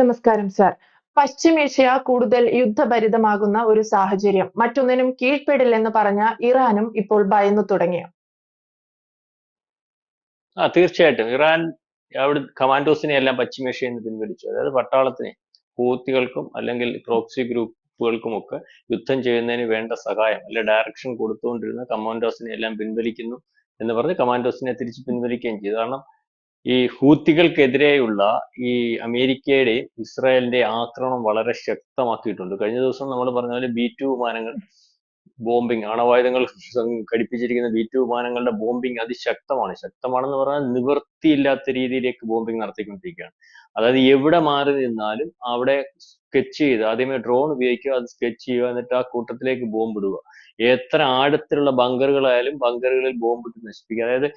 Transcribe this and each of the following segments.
നമസ്കാരം സാർ. പശ്ചിമേഷ്യ കൂടുതൽ യുദ്ധഭരിതമാകുന്ന ഒരു സാഹചര്യം. മറ്റൊന്നിനും കീഴ്പ്പെടില്ലെന്ന് പറഞ്ഞ ഇറാനും ഇപ്പോൾ ഭയന്നു തുടങ്ങിയ? ആ തീർച്ചയായിട്ടും. ഇറാൻ അവിടെ കമാൻഡോസിനെ എല്ലാം പശ്ചിമേഷ്യയിൽ നിന്ന് പിൻവലിച്ചു. അതായത് പട്ടാളത്തിനെ ഹൂത്തികൾക്കും അല്ലെങ്കിൽ പ്രോക്സി ഗ്രൂപ്പുകൾക്കും ഒക്കെ യുദ്ധം ചെയ്യുന്നതിന് വേണ്ട സഹായം അല്ലെ ഡയറക്ഷൻ കൊടുത്തുകൊണ്ടിരുന്ന കമാൻഡോസിനെ എല്ലാം പിൻവലിക്കുന്നു എന്ന് പറഞ്ഞ് കമാൻഡോസിനെ തിരിച്ച് പിൻവലിക്കുകയും ചെയ്തു. കാരണം ഈ ഹൂത്തികൾക്കെതിരെയുള്ള ഈ അമേരിക്കയുടെ ഇസ്രായേലിന്റെ ആക്രമണം വളരെ ശക്തമാക്കിയിട്ടുണ്ട്. കഴിഞ്ഞ ദിവസം നമ്മൾ പറഞ്ഞ പോലെ ബി ടു വിമാനങ്ങൾ ബോംബിംഗ് ആണവായുധങ്ങൾ ഘടിപ്പിച്ചിരിക്കുന്ന ബി ടു വിമാനങ്ങളുടെ ബോംബിംഗ് അതിശക്തമാണ്. ശക്തമാണെന്ന് പറഞ്ഞാൽ നിവൃത്തിയില്ലാത്ത രീതിയിലേക്ക് ബോംബിംഗ് നടത്തിക്കൊണ്ടിരിക്കുകയാണ്. അതായത് എവിടെ മാറി നിന്നാലും അവിടെ സ്കെച്ച് ചെയ്ത് ആദ്യമേ ഡ്രോൺ ഉപയോഗിക്കുക അത് സ്കെച്ച് ചെയ്യുക എന്നിട്ട് ആ കൂട്ടത്തിലേക്ക് ബോംബിടുക എത്ര ആഴത്തിലുള്ള ബങ്കറുകളായാലും ബങ്കറുകളിൽ ബോംബിട്ട് നശിപ്പിക്കുക. അതായത്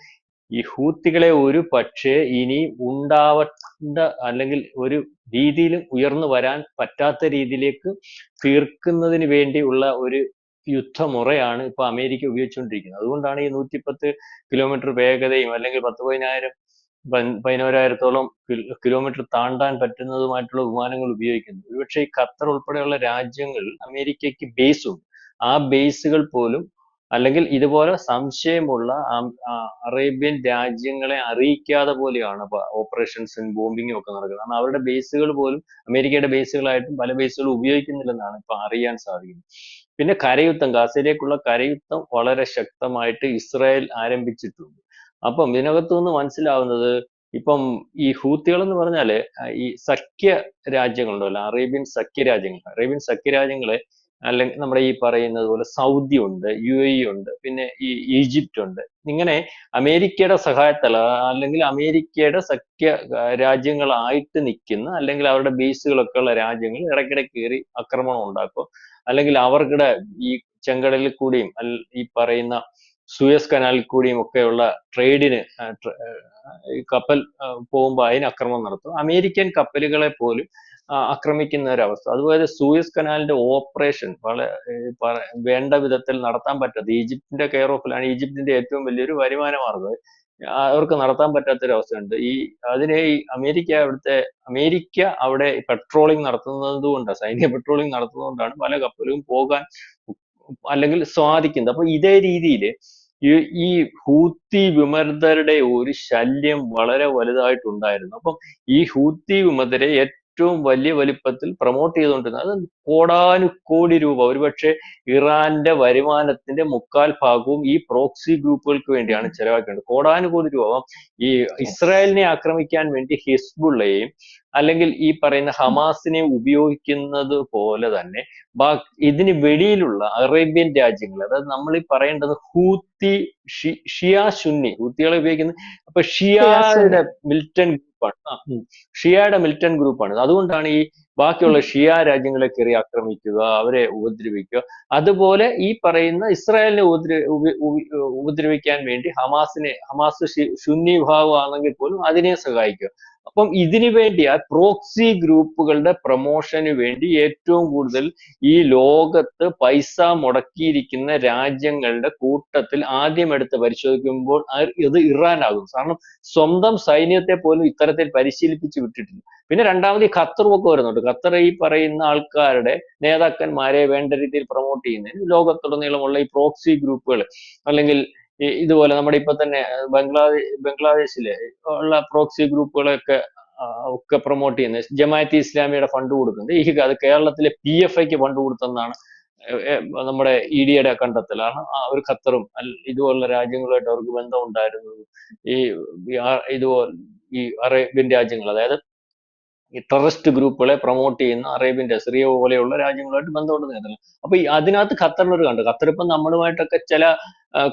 ഈ ഹൂത്തികളെ ഒരു പക്ഷേ ഇനി ഉണ്ടാവേണ്ട അല്ലെങ്കിൽ ഒരു രീതിയിലും ഉയർന്നു വരാൻ പറ്റാത്ത രീതിയിലേക്ക് തീർക്കുന്നതിന് വേണ്ടിയുള്ള ഒരു യുദ്ധമുറയാണ് ഇപ്പൊ അമേരിക്ക ഉപയോഗിച്ചുകൊണ്ടിരിക്കുന്നത്. അതുകൊണ്ടാണ് ഈ നൂറ്റിപ്പത്ത് കിലോമീറ്റർ വേഗതയും അല്ലെങ്കിൽ പത്ത് പതിനായിരം പതിനോരായിരത്തോളം കിലോമീറ്റർ താണ്ടാൻ പറ്റുന്നതുമായിട്ടുള്ള വിമാനങ്ങൾ ഉപയോഗിക്കുന്നത് ഒരുപക്ഷെ ഈ ഖത്തർ ഉൾപ്പെടെയുള്ള രാജ്യങ്ങൾ അമേരിക്കയ്ക്ക് ബേസ് ഉണ്ട്. ആ ബേസുകൾ പോലും അല്ലെങ്കിൽ ഇതുപോലെ സംശയമുള്ള അറേബ്യൻ രാജ്യങ്ങളെ അറിയിക്കാതെ പോലെയാണ് ഓപ്പറേഷൻസും ബോംബിങ്ങും ഒക്കെ നടക്കുന്നത്. കാരണം അവരുടെ ബേസുകൾ പോലും അമേരിക്കയുടെ ബേസുകളായിട്ടും പല ബേസുകളും ഉപയോഗിക്കുന്നില്ലെന്നാണ് ഇപ്പൊ അറിയാൻ സാധിക്കുന്നത്. പിന്നെ കരയുദ്ധം ഗാസയിലേക്കുള്ള കരയുദ്ധം വളരെ ശക്തമായിട്ട് ഇസ്രായേൽ ആരംഭിച്ചിട്ടുണ്ട്. അപ്പം ഇതിനകത്തു നിന്ന് മനസ്സിലാവുന്നത് ഇപ്പം ഈ ഹൂത്തികൾ എന്ന് പറഞ്ഞാൽ ഈ സഖ്യ രാജ്യങ്ങളുണ്ടല്ലോ അറേബ്യൻ സഖ്യ രാജ്യങ്ങൾ. അറേബ്യൻ സഖ്യ രാജ്യങ്ങളെ അല്ലെങ്കിൽ നമ്മുടെ ഈ പറയുന്നത് പോലെ സൗദി ഉണ്ട് യു എ ഉണ്ട് പിന്നെ ഈ ഈജിപ്റ്റ് ഉണ്ട്. ഇങ്ങനെ അമേരിക്കയുടെ സഹായത്തല അല്ലെങ്കിൽ അമേരിക്കയുടെ സഖ്യ രാജ്യങ്ങളായിട്ട് നിൽക്കുന്ന അല്ലെങ്കിൽ അവരുടെ ബേസുകളൊക്കെ ഉള്ള രാജ്യങ്ങൾ ഇടയ്ക്കിടെ കയറി ആക്രമണം ഉണ്ടാക്കും. അല്ലെങ്കിൽ അവർക്കിടെ ഈ ചെങ്കടലിൽ കൂടിയും ഈ പറയുന്ന സൂയസ് കനാലിൽ കൂടിയും ഒക്കെയുള്ള ട്രേഡിന് കപ്പൽ പോകുമ്പോൾ അതിന് അക്രമം നടത്തും. അമേരിക്കൻ കപ്പലുകളെ പോലും ആക്രമിക്കുന്ന ഒരവസ്ഥ അതുപോലെ സൂയസ് കനാലിന്റെ ഓപ്പറേഷൻ വളരെ വേണ്ട വിധത്തിൽ നടത്താൻ പറ്റാത്ത ഈജിപ്തിന്റെ കെയർ ഓഫിലാണ് ഈജിപ്തിന്റെ ഏറ്റവും വലിയൊരു വരുമാന മാർഗം അവർക്ക് നടത്താൻ പറ്റാത്തൊരവസ്ഥയുണ്ട്. ഈ അതിനെ ഈ അമേരിക്ക അവിടുത്തെ അമേരിക്ക അവിടെ പെട്രോളിംഗ് നടത്തുന്നത് കൊണ്ടാണ് സൈനിക പെട്രോളിംഗ് നടത്തുന്നത് പല കപ്പലും പോകാൻ അല്ലെങ്കിൽ സ്വാധിക്കുന്നത്. അപ്പൊ ഇതേ രീതിയിൽ ഈ ഹൂത്തി വിമതരുടെ ഒരു ശല്യം വളരെ വലുതായിട്ടുണ്ടായിരുന്നു. അപ്പം ഈ ഹൂത്തി വിമതരെ ഏറ്റവും വലിയ വലിപ്പത്തിൽ പ്രൊമോട്ട് ചെയ്തുകൊണ്ടിരുന്നത് അത് കോടാനുകോടി രൂപ. ഒരുപക്ഷെ ഇറാന്റെ വരുമാനത്തിന്റെ മുക്കാൽ ഭാഗവും ഈ പ്രോക്സി ഗ്രൂപ്പുകൾക്ക് വേണ്ടിയാണ് ചെലവാക്കേണ്ടത് കോടാനുകോടി രൂപ. ഈ ഇസ്രായേലിനെ ആക്രമിക്കാൻ വേണ്ടി ഹിസ്ബുള്ളയും അല്ലെങ്കിൽ ഈ പറയുന്ന ഹമാസിനെ ഉപയോഗിക്കുന്നത് പോലെ തന്നെ ഇതിന് വെളിയിലുള്ള അറേബ്യൻ രാജ്യങ്ങൾ അതായത് നമ്മൾ ഈ പറയേണ്ടത് ഹൂത്തി ഷിയാ സുന്നി ഹൂത്തികളെ ഉപയോഗിക്കുന്നത് അപ്പൊ ഷിയാടെ മിലിറ്റൻ ഗ്രൂപ്പാണ്. ഷിയയുടെ മിലിറ്റൻ ഗ്രൂപ്പാണ്. അതുകൊണ്ടാണ് ഈ ബാക്കിയുള്ള ഷിയ രാജ്യങ്ങളെ കയറി ആക്രമിക്കുക അവരെ ഉപദ്രവിക്കുക. അതുപോലെ ഈ പറയുന്ന ഇസ്രായേലിനെ ഉപദ്ര ഉപദ്രവിക്കാൻ വേണ്ടി ഹമാസിനെ ഹമാസ് സുന്നി വിഭാഗമാണെങ്കിൽ പോലും അതിനെ സഹായിക്കുക. അപ്പം ഇതിനു വേണ്ടി ആ പ്രോക്സി ഗ്രൂപ്പുകളുടെ പ്രൊമോഷന് വേണ്ടി ഏറ്റവും കൂടുതൽ ഈ ലോകത്ത് പൈസ മുടക്കിയിരിക്കുന്ന രാജ്യങ്ങളുടെ കൂട്ടത്തിൽ ആദ്യം എടുത്ത് പരിശോധിക്കുമ്പോൾ ഇത് ഇറാനാകും കാരണം സ്വന്തം സൈന്യത്തെ പോലും ഇത്തരത്തിൽ പരിശീലിപ്പിച്ച് വിട്ടിട്ടില്ല. പിന്നെ രണ്ടാമത് ഈ ഖത്തറുമൊക്കെ വരുന്നുണ്ട്. ഖത്തർ ഈ പറയുന്ന ആൾക്കാരുടെ നേതാക്കന്മാരെ വേണ്ട രീതിയിൽ പ്രൊമോട്ട് ചെയ്യുന്നതിന് ലോകത്തുടനീളമുള്ള ഈ പ്രോക്സി ഗ്രൂപ്പുകൾ അല്ലെങ്കിൽ ഇതുപോലെ നമ്മുടെ ഇപ്പൊ തന്നെ ബംഗ്ലാദേശ് ബംഗ്ലാദേശിലെ ഉള്ള പ്രോക്സി ഗ്രൂപ്പുകളൊക്കെ ഒക്കെ പ്രൊമോട്ട് ചെയ്യുന്നത് ജമാഅത്ത് ഇസ്ലാമിയുടെ ഫണ്ട് കൊടുക്കുന്നത് ഈ അത് കേരളത്തിലെ പി എഫ് ഐക്ക് ഫണ്ട് കൊടുത്തെന്നാണ് നമ്മുടെ ഇ ഡിയുടെ കണ്ടെത്തലാണ്. ഒരു ഖത്തറും ഇതുപോലുള്ള രാജ്യങ്ങളുമായിട്ട് അവർക്ക് ബന്ധം ഉണ്ടായിരുന്നു ഈ ഇതുപോലെ ഈ അറേബ്യൻ രാജ്യങ്ങൾ അതായത് ഈ ടെററിസ്റ്റ് ഗ്രൂപ്പുകളെ പ്രൊമോട്ട് ചെയ്യുന്ന അറേബ്യൻ സിറിയ പോലെയുള്ള രാജ്യങ്ങളുമായിട്ട് ബന്ധമുണ്ട് നേരല്ല അപ്പൊ അതിനകത്ത് ഖത്തറിനൊരു കണ്ടു ഖത്തർ ഇപ്പം നമ്മളുമായിട്ടൊക്കെ ചില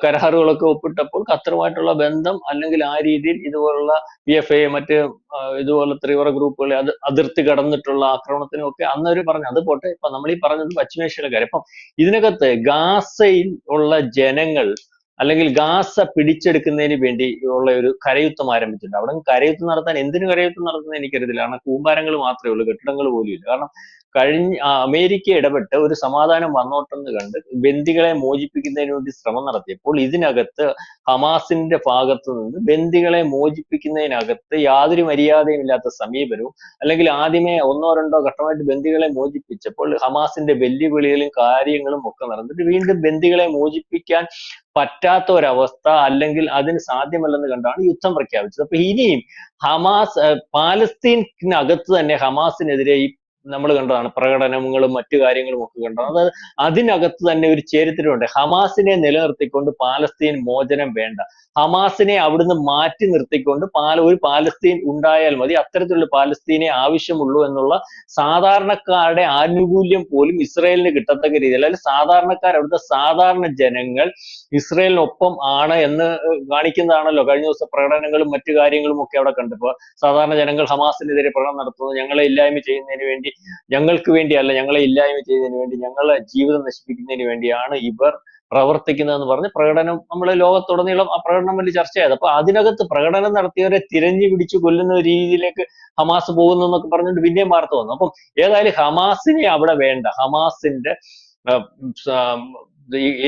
കരാറുകളൊക്കെ ഒപ്പിട്ടപ്പോൾ ഖത്തറുമായിട്ടുള്ള ബന്ധം അല്ലെങ്കിൽ ആ രീതിയിൽ ഇതുപോലുള്ള പി എഫ് ഐ മറ്റ് ഇതുപോലെ തീവ്ര ഗ്രൂപ്പുകളെ അത് അതിർത്തി കടന്നിട്ടുള്ള ആക്രമണത്തിനും ഒക്കെ അന്നൊരു പറഞ്ഞു അത് പോട്ടെ ഇപ്പൊ നമ്മൾ ഈ പറഞ്ഞത് പശ്ചിമേഷ്യയിലെ കാര്യം. അപ്പം ഇതിനകത്ത് ഗാസയിൽ ഉള്ള ജനങ്ങൾ അല്ലെങ്കിൽ ഗാസ പിടിച്ചെടുക്കുന്നതിന് വേണ്ടി ഉള്ള ഒരു കരയുദ്ധം ആരംഭിച്ചിട്ടുണ്ട്. അവിടെ കരയുദ്ധം നടത്താൻ എന്തിനു കരയുദ്ധം നടത്തുന്നത് എനിക്കറിയത്തില്ല. കാരണം കൂമ്പാരങ്ങൾ മാത്രമേ ഉള്ളൂ കെട്ടിടങ്ങൾ പോലും ഇല്ല. കാരണം കഴിഞ്ഞ അമേരിക്ക ഇടപെട്ട് ഒരു സമാധാനം വന്നോട്ടെന്ന് കണ്ട് ബന്ദികളെ മോചിപ്പിക്കുന്നതിന് വേണ്ടി ശ്രമം നടത്തിയപ്പോൾ ഇതിനകത്ത് ഹമാസിന്റെ ഭാഗത്തു നിന്ന് ബന്ദികളെ മോചിപ്പിക്കുന്നതിനകത്ത് യാതൊരു മര്യാദയും ഇല്ലാത്ത സമീപനവും അല്ലെങ്കിൽ ആദ്യമേ ഒന്നോ രണ്ടോ ഘട്ടമായിട്ട് ബന്ദികളെ മോചിപ്പിച്ചപ്പോൾ ഹമാസിന്റെ വെല്ലുവിളികളും കാര്യങ്ങളും ഒക്കെ നടന്നിട്ട് വീണ്ടും ബന്ദികളെ മോചിപ്പിക്കാൻ പറ്റാത്ത ഒരവസ്ഥ അല്ലെങ്കിൽ അതിന് സാധ്യമല്ലെന്ന് കണ്ടാണ് യുദ്ധം പ്രഖ്യാപിച്ചത്. അപ്പൊ ഇനിയും ഹമാസ് പാലസ്തീനകത്ത് തന്നെ ഹമാസിനെതിരെ ഈ നമ്മൾ കണ്ടതാണ് പ്രകടനങ്ങളും മറ്റു കാര്യങ്ങളും ഒക്കെ കണ്ടതാണ്. അത് അതിനകത്ത് തന്നെ ഒരു ചേരിത്തിരിവുണ്ട്. ഹമാസിനെ നിലനിർത്തിക്കൊണ്ട് പാലസ്തീൻ മോചനം വേണ്ട. ഹമാസിനെ അവിടുന്ന് മാറ്റി നിർത്തിക്കൊണ്ട് പാല ഒരു പാലസ്തീൻ ഉണ്ടായാൽ മതി. അത്തരത്തിലുള്ള പാലസ്തീനെ ആവശ്യമുള്ളൂ എന്നുള്ള സാധാരണക്കാരുടെ ആനുകൂല്യം പോലും ഇസ്രയേലിന് കിട്ടത്തക്ക രീതിയിൽ അല്ലെങ്കിൽ സാധാരണക്കാർ അവിടുത്തെ സാധാരണ ജനങ്ങൾ ഇസ്രയേലിനൊപ്പം ആണ് എന്ന് കാണിക്കുന്നതാണല്ലോ. കഴിഞ്ഞ ദിവസം പ്രകടനങ്ങളും മറ്റു കാര്യങ്ങളും ഒക്കെ അവിടെ കണ്ടപ്പോൾ സാധാരണ ജനങ്ങൾ ഹമാസിനെതിരെ പ്രകടനം നടത്തുന്നു ഞങ്ങളെ ഇല്ലായ്മ ചെയ്യുന്നതിന് വേണ്ടി ഞങ്ങൾക്ക് വേണ്ടിയല്ല ഞങ്ങളെ ഇല്ലായ്മ ചെയ്യുന്നതിന് വേണ്ടി ഞങ്ങളെ ജീവിതം നശിപ്പിക്കുന്നതിന് വേണ്ടിയാണ് ഇവർ പ്രവർത്തിക്കുന്നതെന്ന് പറഞ്ഞ് പ്രകടനം നമ്മൾ ലോകത്തുടനീളം ആ പ്രകടനം വലിയ ചർച്ചയായത്. അപ്പൊ അതിനകത്ത് പ്രകടനം നടത്തിയവരെ തിരഞ്ഞു പിടിച്ചു കൊല്ലുന്ന രീതിയിലേക്ക് ഹമാസ് പോകുന്നു എന്നൊക്കെ പറഞ്ഞുകൊണ്ട് പിന്നെയും വാർത്ത വന്നു. അപ്പം ഏതായാലും ഹമാസിനെ അവിടെ വേണ്ട. ഹമാസിന്റെ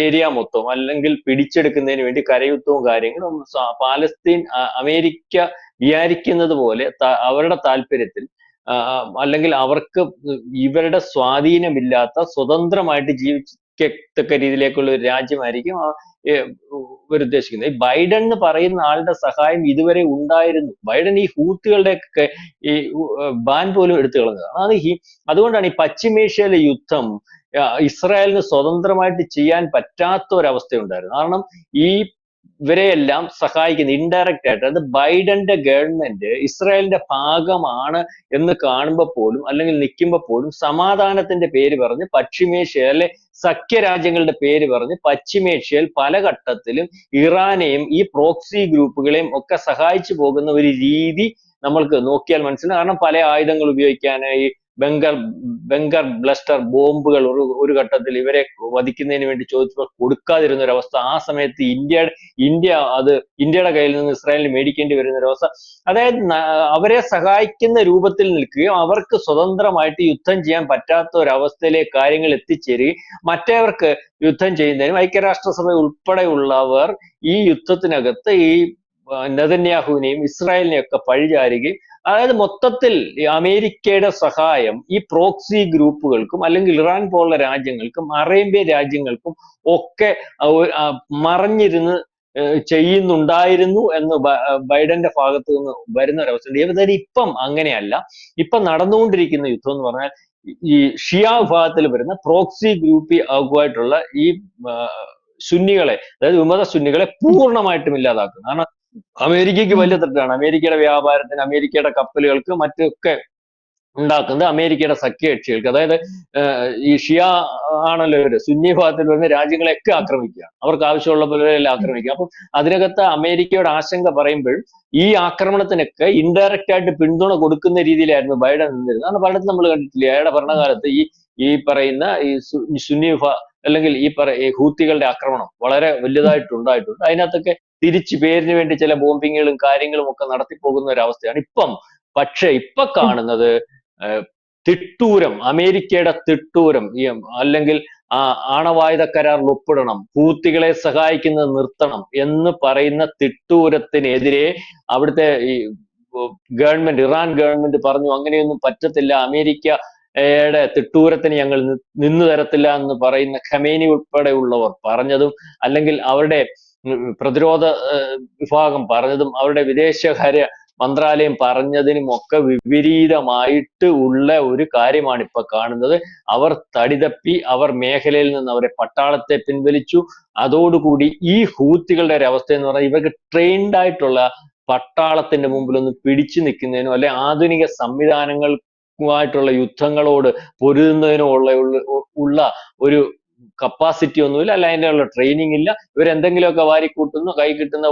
ഏരിയ മൊത്തം അല്ലെങ്കിൽ പിടിച്ചെടുക്കുന്നതിന് വേണ്ടി കരയുദ്ധവും കാര്യങ്ങളും പാലസ്തീൻ അമേരിക്ക വിചാരിക്കുന്നത് പോലെ അവരുടെ താല്പര്യത്തിൽ അല്ലെങ്കിൽ അവർക്ക് ഇവരുടെ സ്വാധീനമില്ലാത്ത സ്വതന്ത്രമായിട്ട് ജീവിക്കത്തക്ക രീതിയിലേക്കുള്ള ഒരു രാജ്യമായിരിക്കും ഇവർ ഉദ്ദേശിക്കുന്നത് ഈ ബൈഡൻ എന്ന് പറയുന്ന ആളുടെ സഹായം ഇതുവരെ ഉണ്ടായിരുന്നു. ബൈഡൻ ഈ ഹൂത്തുകളുടെ ഒക്കെ ഈ ബാൻ പോലും എടുത്തു കളഞ്ഞതാണ്. അത് ഈ അതുകൊണ്ടാണ് ഈ പശ്ചിമേഷ്യയിലെ യുദ്ധം ഇസ്രായേലിന് സ്വതന്ത്രമായിട്ട് ചെയ്യാൻ പറ്റാത്ത ഒരവസ്ഥയുണ്ടായിരുന്നു. കാരണം ഈ ഇവരെയെല്ലാം സഹായിക്കുന്ന ഇൻഡയറക്റ്റ് ആയിട്ട്. അത് ബൈഡന്റെ ഗവൺമെന്റ് ഇസ്രായേലിന്റെ ഭാഗമാണ് എന്ന് കാണുമ്പോൾ പോലും അല്ലെങ്കിൽ നിൽക്കുമ്പോൾ പോലും സമാധാനത്തിന്റെ പേര് പറഞ്ഞ് പശ്ചിമേഷ്യയിലെ സഖ്യരാജ്യങ്ങളുടെ പേര് പറഞ്ഞ് പശ്ചിമേഷ്യയിൽ പല ഘട്ടത്തിലും ഇറാനെയും ഈ പ്രോക്സി ഗ്രൂപ്പുകളെയും ഒക്കെ സഹായിച്ചു പോകുന്ന ഒരു രീതി നമ്മൾക്ക് നോക്കിയാൽ മനസ്സിലാവും കാരണം പല ആയുധങ്ങൾ ഉപയോഗിക്കാനായി ബങ്കർ ബംഗർ ബ്ലസ്റ്റർ ബോംബുകൾ ഒരു ഒരു ഘട്ടത്തിൽ ഇവരെ വധിക്കുന്നതിന് വേണ്ടി ചോദിച്ചപ്പോൾ കൊടുക്കാതിരുന്ന ഒരു അവസ്ഥ. ആ സമയത്ത് ഇന്ത്യ ഇന്ത്യ അത് ഇന്ത്യയുടെ കയ്യിൽ നിന്ന് ഇസ്രായേലിന് മേടിക്കേണ്ടി വരുന്ന ഒരു അവസ്ഥ. അതായത് അവരെ സഹായിക്കുന്ന രൂപത്തിൽ നിൽക്കുകയും അവർക്ക് സ്വതന്ത്രമായിട്ട് യുദ്ധം ചെയ്യാൻ പറ്റാത്ത ഒരു അവസ്ഥയിലേക്ക് കാര്യങ്ങൾ എത്തിച്ചേരുകയും മറ്റേവർക്ക് യുദ്ധം ചെയ്യുന്നതിനും ഐക്യരാഷ്ട്രസഭ ഉൾപ്പെടെയുള്ളവർ ഈ യുദ്ധത്തിനകത്ത് ഈ നെതന്യാഹുവിനെയും ഇസ്രായേലിനെയും ഒക്കെ പഴിചാരുകയും അതായത് മൊത്തത്തിൽ അമേരിക്കയുടെ സഹായം ഈ പ്രോക്സി ഗ്രൂപ്പുകൾക്കും അല്ലെങ്കിൽ ഇറാൻ പോലുള്ള രാജ്യങ്ങൾക്കും അറേബ്യ രാജ്യങ്ങൾക്കും ഒക്കെ മറഞ്ഞിരുന്ന് ചെയ്യുന്നുണ്ടായിരുന്നു എന്ന് ബൈഡന്റെ ഭാഗത്ത് നിന്ന് വരുന്ന ഒരവസ്ഥയുണ്ട് ഏതായാലും ഇപ്പം അങ്ങനെയല്ല. ഇപ്പം നടന്നുകൊണ്ടിരിക്കുന്ന യുദ്ധം എന്ന് പറഞ്ഞാൽ ഈ ഷിയ വിഭാഗത്തിൽ വരുന്ന പ്രോക്സി ഗ്രൂപ്പി ആകുമായിട്ടുള്ള ഈ സുന്നികളെ അതായത് വിമത സുന്നികളെ പൂർണമായിട്ടും ഇല്ലാതാക്കും കാരണം അമേരിക്കയ്ക്ക് വലിയ തെറ്റാണ്. അമേരിക്കയുടെ വ്യാപാരത്തിന് അമേരിക്കയുടെ കപ്പലുകൾക്ക് മറ്റൊക്കെ ഉണ്ടാക്കുന്നത് അമേരിക്കയുടെ സഖ്യകക്ഷികൾക്ക്. അതായത് ഈ ഷിയ ആണല്ലോ ഇവർ. സുന്നി വിഭാഗത്തിൽ വരുന്ന രാജ്യങ്ങളെയൊക്കെ ആക്രമിക്കുക. അവർക്ക് ആവശ്യമുള്ള പോലെയെല്ലാം ആക്രമിക്കുക. അപ്പം അതിനകത്ത് അമേരിക്കയുടെ ആശങ്ക പറയുമ്പോൾ ഈ ആക്രമണത്തിനൊക്കെ ഇൻഡയറക്റ്റ് ആയിട്ട് പിന്തുണ കൊടുക്കുന്ന രീതിയിലായിരുന്നു ബൈഡൻ നിന്നിരുന്നത്. കാരണം പലയിടത്തും നമ്മൾ കണ്ടിട്ടില്ല അയാളുടെ ഭരണകാലത്ത് ഈ ഈ പറയുന്ന ഈ സുന്നി അല്ലെങ്കിൽ ഈ പറ ഈ ഹൂത്തികളുടെ ആക്രമണം വളരെ വലുതായിട്ട് ഉണ്ടായിട്ടുണ്ട്. അതിനകത്തൊക്കെ തിരിച്ച് പേരിന് വേണ്ടി ചില ബോംബിങ്ങുകളും കാര്യങ്ങളും ഒക്കെ നടത്തിപ്പോകുന്ന ഒരു അവസ്ഥയാണ് ഇപ്പം. പക്ഷെ ഇപ്പൊ കാണുന്നത് തിട്ടൂരം അമേരിക്കയുടെ തിട്ടൂരം ഈ അല്ലെങ്കിൽ ആ ആണവായുധ കരാറിൽ ഒപ്പിടണം ഹൂത്തികളെ സഹായിക്കുന്നത് നിർത്തണം എന്ന് പറയുന്ന തിട്ടൂരത്തിനെതിരെ അവിടുത്തെ ഈ ഗവൺമെന്റ് ഇറാൻ ഗവൺമെന്റ് പറഞ്ഞു അങ്ങനെയൊന്നും പറ്റത്തില്ല അമേരിക്കയുടെ തിട്ടൂരത്തിന് ഞങ്ങൾ നിന്നു തരത്തില്ല എന്ന് പറയുന്ന ഖമേനി ഉൾപ്പെടെയുള്ളവർ പറഞ്ഞതും അല്ലെങ്കിൽ അവരുടെ പ്രതിരോധ വിഭാഗം പറഞ്ഞതും അവരുടെ വിദേശകാര്യ മന്ത്രാലയം പറഞ്ഞതിനും ഒക്കെ വിപരീതമായിട്ട് ഉള്ള ഒരു കാര്യമാണ് ഇപ്പൊ കാണുന്നത്. അവർ തടിതപ്പി അവർ മേഖലയിൽ നിന്ന് അവരെ പട്ടാളത്തെ പിൻവലിച്ചു. അതോടുകൂടി ഈ ഹൂത്തികളുടെ ഒരു അവസ്ഥ എന്ന് പറഞ്ഞാൽ ഇവർക്ക് ട്രെയിൻഡ് ആയിട്ടുള്ള പട്ടാളത്തിന്റെ മുമ്പിൽ ഒന്ന് പിടിച്ചു നിൽക്കുന്നതിനോ അല്ലെ ആധുനിക സംവിധാനങ്ങൾക്കുമായിട്ടുള്ള യുദ്ധങ്ങളോട് പൊരുതുന്നതിനോ ഉള്ള ഉള്ള- ഒരു കപ്പാസിറ്റി ഒന്നുമില്ല. അല്ല അതിന്റെ ഉള്ള ട്രെയിനിങ് ഇല്ല. ഇവരെന്തെങ്കിലുമൊക്കെ വാരിക്കൂട്ടുന്നു കൈ കിട്ടുന്ന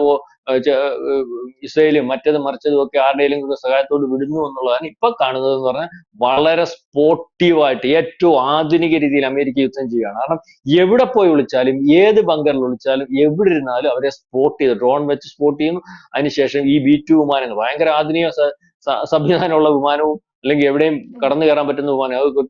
ഇസ്രയേലും മറ്റതും മറിച്ചതും ഒക്കെ ആരുടെയും സഹായത്തോട് വിടുന്നു എന്നുള്ളതാണ് ഇപ്പൊ കാണുന്നത് എന്ന് പറഞ്ഞാൽ വളരെ സ്പോർട്ടീവായിട്ട് ഏറ്റവും ആധുനിക രീതിയിൽ അമേരിക്ക യുദ്ധം ചെയ്യുകയാണ്. കാരണം എവിടെ പോയി വിളിച്ചാലും ഏത് ബങ്കറിൽ വിളിച്ചാലും എവിടെ ഇരുന്നാലും അവരെ സ്പോട്ട് ചെയ്ത് ഡ്രോൺ വെച്ച് സ്പോട്ട് ചെയ്യുന്നു. അതിനുശേഷം ഈ ബി ടു വിമാനങ്ങൾ ഭയങ്കര ആധുനിക സംവിധാനമുള്ള വിമാനവും അല്ലെങ്കിൽ എവിടെയും കടന്നു കയറാൻ പറ്റുന്ന വിമാനം അത്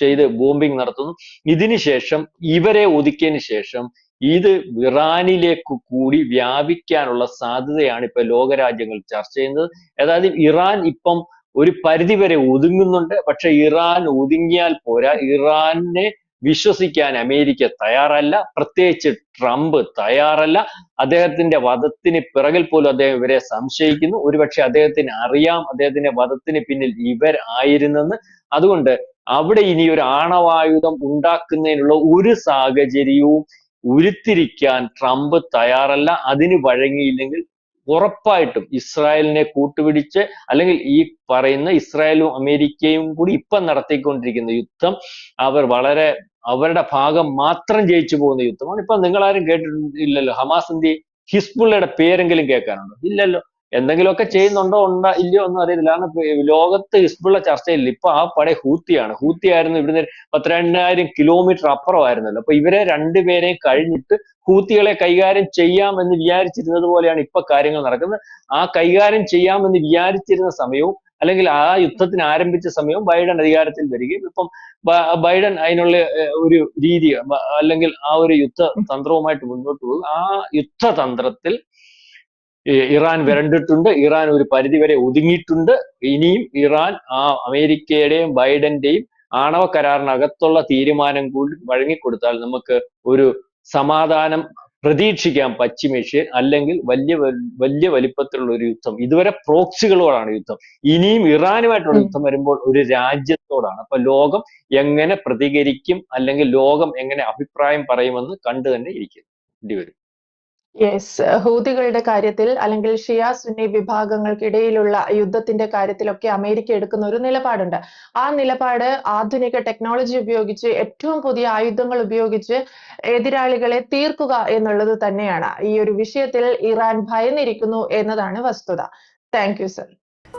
ചെയ്ത് ബോംബിംഗ് നടത്തുന്നു. ഇതിനുശേഷം ഇവരെ ഒതുക്കിയതിന് ശേഷം ഇത് ഇറാനിലേക്ക് കൂടി വ്യാപിക്കാനുള്ള സാധ്യതയാണ് ഇപ്പൊ ലോകരാജ്യങ്ങൾ ചർച്ച ചെയ്യുന്നത്. അതായത് ഇറാൻ ഇപ്പം ഒരു പരിധി വരെ ഒതുങ്ങുന്നുണ്ട്. പക്ഷെ ഇറാൻ ഒതുങ്ങിയാൽ പോരാ. ഇറാനെ വിശ്വസിക്കാൻ അമേരിക്ക തയ്യാറല്ല. പ്രത്യേകിച്ച് ട്രംപ് തയ്യാറല്ല. അദ്ദേഹത്തിന്റെ വധത്തിന് പിറകിൽ പോലും അദ്ദേഹം ഇവരെ സംശയിക്കുന്നു. ഒരുപക്ഷെ അദ്ദേഹത്തിന് അറിയാം അദ്ദേഹത്തിന്റെ വധത്തിന് പിന്നിൽ ഇവർ ആയിരുന്നെന്ന്. അതുകൊണ്ട് അവിടെ ഇനി ഒരു ആണവായുധം ഉണ്ടാക്കുന്നതിനുള്ള ഒരു സാഹചര്യവും ഉരുത്തിരിക്കാൻ ട്രംപ് തയ്യാറല്ല. അതിന് വഴങ്ങിയില്ലെങ്കിൽ ഉറപ്പായിട്ടും ഇസ്രായേലിനെ കൂട്ടുപിടിച്ച് അല്ലെങ്കിൽ ഈ പറയുന്ന ഇസ്രായേലും അമേരിക്കയും കൂടി ഇപ്പം നടത്തിക്കൊണ്ടിരിക്കുന്ന യുദ്ധം അവർ വളരെ അവരുടെ ഭാഗം മാത്രം ജയിച്ചു പോകുന്ന യുദ്ധമാണ്. ഇപ്പൊ നിങ്ങളാരും കേട്ടിട്ടില്ലല്ലോ ഹമാസ് ഹിസ്ബുള്ളയുടെ പേരെങ്കിലും കേൾക്കാനുണ്ടോ ഇല്ലല്ലോ. എന്തെങ്കിലുമൊക്കെ ചെയ്യുന്നുണ്ടോ ഉണ്ടോ ഇല്ലയോ ഒന്നും അറിയത്തില്ല. കാരണം ലോകത്ത് ഹിസ്ബുള്ള ചർച്ചയില്ല. ഇപ്പൊ ആ പട ഹൂത്തിയാണ്. ഹൂത്തി ആയിരുന്നു ഇവിടുന്ന് പത്തിരണ്ടായിരം കിലോമീറ്റർ അപ്പുറമായിരുന്നല്ലോ. അപ്പൊ ഇവരെ രണ്ടുപേരെയും കഴിഞ്ഞിട്ട് ഹൂത്തികളെ കൈകാര്യം ചെയ്യാം എന്ന് വിചാരിച്ചിരുന്നത് പോലെയാണ് ഇപ്പൊ കാര്യങ്ങൾ നടക്കുന്നത്. ആ കൈകാര്യം ചെയ്യാമെന്ന് വിചാരിച്ചിരുന്ന സമയവും അല്ലെങ്കിൽ ആ യുദ്ധത്തിന് ആരംഭിച്ച സമയവും ബൈഡൻ അധികാരത്തിൽ വരികയും ഇപ്പം ബൈഡൻ അതിനുള്ള ഒരു രീതി അല്ലെങ്കിൽ ആ ഒരു യുദ്ധ തന്ത്രവുമായിട്ട് മുന്നോട്ട് പോകും. ആ യുദ്ധതന്ത്രത്തിൽ ഇറാൻ വരണ്ടിട്ടുണ്ട്. ഇറാൻ ഒരു പരിധിവരെ ഒതുങ്ങിയിട്ടുണ്ട്. ഇനിയും ഇറാൻ ആ അമേരിക്കയുടെയും ബൈഡന്റെയും ആണവ കരാറിനകത്തുള്ള തീരുമാനം കൂടി വഴങ്ങിക്കൊടുത്താൽ നമുക്ക് ഒരു സമാധാനം പ്രതീക്ഷിക്കാം പശ്ചിമേഷ്യൻ അല്ലെങ്കിൽ വലിയ വലിയ വലിപ്പത്തിലുള്ള ഒരു യുദ്ധം. ഇതുവരെ പ്രോക്സികളോടാണ് യുദ്ധം. ഇനിയും ഇറാനുമായിട്ടുള്ള യുദ്ധം വരുമ്പോൾ ഒരു രാജ്യത്തോടാണ്. അപ്പൊ ലോകം എങ്ങനെ പ്രതികരിക്കും അല്ലെങ്കിൽ ലോകം എങ്ങനെ അഭിപ്രായം പറയുമെന്ന് കണ്ടു തന്നെ ഇരിക്കും. വരും. യെസ് ഹൂതികളുടെ കാര്യത്തിൽ അല്ലെങ്കിൽ ഷിയാ സുന്നി വിഭാഗങ്ങൾക്കിടയിലുള്ള യുദ്ധത്തിന്റെ കാര്യത്തിലൊക്കെ അമേരിക്ക എടുക്കുന്ന ഒരു നിലപാടുണ്ട്. ആ നിലപാട് ആധുനിക ടെക്നോളജി ഉപയോഗിച്ച് ഏറ്റവും പുതിയ ആയുധങ്ങൾ ഉപയോഗിച്ച് എതിരാളികളെ തീർക്കുക എന്നുള്ളത് തന്നെയാണ്. ഈ ഒരു വിഷയത്തിൽ ഇറാൻ ഭയന്നിരിക്കുന്നു എന്നതാണ് വസ്തുത. താങ്ക് യു സർ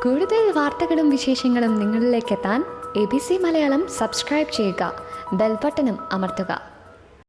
കൂടുതൽ വാർത്തകളും വിശേഷങ്ങളും നിങ്ങളിലേക്ക് എത്താൻ A B C Malayalam subscribe ചെയ്യുക. ബെൽബട്ടനും അമർത്തുക.